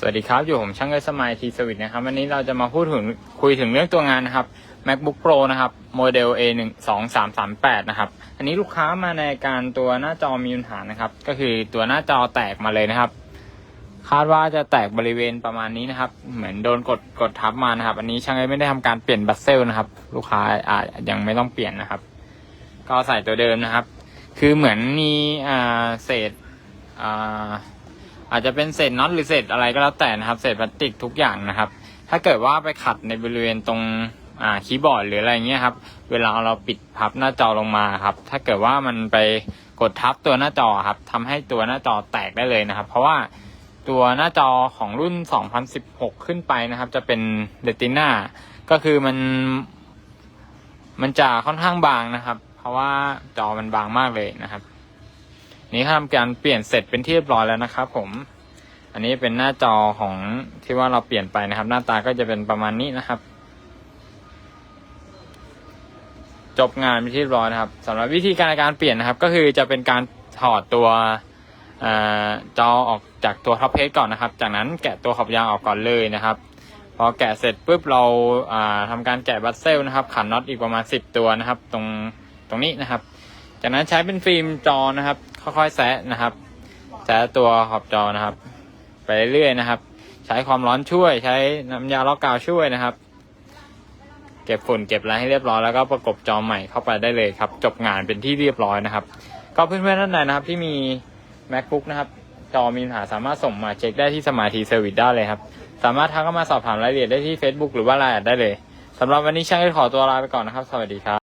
สวัสดีครับ อยู่ผมช่างเอสมายทีสวิตนะครับ วันนี้เราจะมาพูดถึงคุยถึงเรื่องตัวงานนะครับ MacBook Pro นะครับ โมเดล A 1 2 3 3 8นะครับ อันนี้ลูกค้ามาในการตัวหน้าจอมีปัญหานะครับ ก็คือตัวหน้าจอแตกมาเลยนะครับ คาดว่าจะแตกบริเวณประมาณนี้นะครับ เหมือนโดนกดกดทับมานะครับ อันนี้ช่างเอไม่ได้ทำการเปลี่ยนบัสเซลนะครับ ลูกค้าอาจยังไม่ต้องเปลี่ยนนะครับ ก็ใส่ตัวเดิมนะครับ คือเหมือนมีอ่าเศษอ่า อาจจะเป็นเศษน็อตหรือเศษอะไรก็แล้วแต่นะครับ เศษพลาสติกทุกอย่างนะครับ ถ้าเกิดว่าไปขัดในบริเวณตรงคีย์บอร์ดหรืออะไรเงี้ยครับ เวลาเราปิดพับหน้าจอลงมาครับ ถ้าเกิดว่ามันไปกดทับตัวหน้าจอครับทำให้ตัวหน้าจอแตกได้เลยนะครับ เพราะว่าตัวหน้าจอของรุ่น 2016 ขึ้นไปนะครับ จะเป็นเรติน่าก็คือมัน มันจะค่อนข้างบางนะครับ เพราะว่าจอมันบางมากเลยนะครับ นี่ทำการเปลี่ยนเสร็จเป็นที่เรียบร้อยแล้วนะครับผม อันนี้เป็นหน้าจอของที่ว่าเราเปลี่ยนไปนะครับ หน้าตาก็จะเป็นประมาณนี้นะครับ จบงานเป็นที่เรียบร้อยนะครับสำหรับวิธีการในการเปลี่ยนนะครับ ก็คือจะเป็นการถอดตัวอจอออกจากตัวท็อปเพจก่อนนะครับ จากนั้นแกะตัวขอบยางออกก่อนเลยนะครับ พอแกะเสร็จปุ๊บเราอ่าทำการแกะบัตเซลนะครับ ขันน็อตอีกประมาณสิบตัวนะครับ ตรงตรงนี้นะครับ จากนั้นใช้เป็นฟิล์มจอนะครับ ค่อยๆแซะนะครับแซะตัวขอบจอนะครับ ไปเรื่อยๆนะครับ ใช้ความร้อนช่วยใช้น้ำยาล็อกกาวช่วยนะครับ เก็บฝุ่นเก็บอะไรให้เรียบร้อยแล้วก็ประกบจอใหม่เข้าไปได้เลยครับ จบงานเป็นที่เรียบร้อยนะครับ ก็เพื่อนๆท่านใดนะครับ ที่มี macbook นะครับจอมีปัญหาสามารถส่งมาเช็คได้ที่สมาธิเซอร์วิสได้เลยครับ สามารถทักเข้ามาสอบถามรายละเอียดได้ที่ Facebook หรือว่าไลน์ได้เลยสำหรับวันนี้ช่างก็ขอตัวลาไปก่อนนะครับ สวัสดีครับ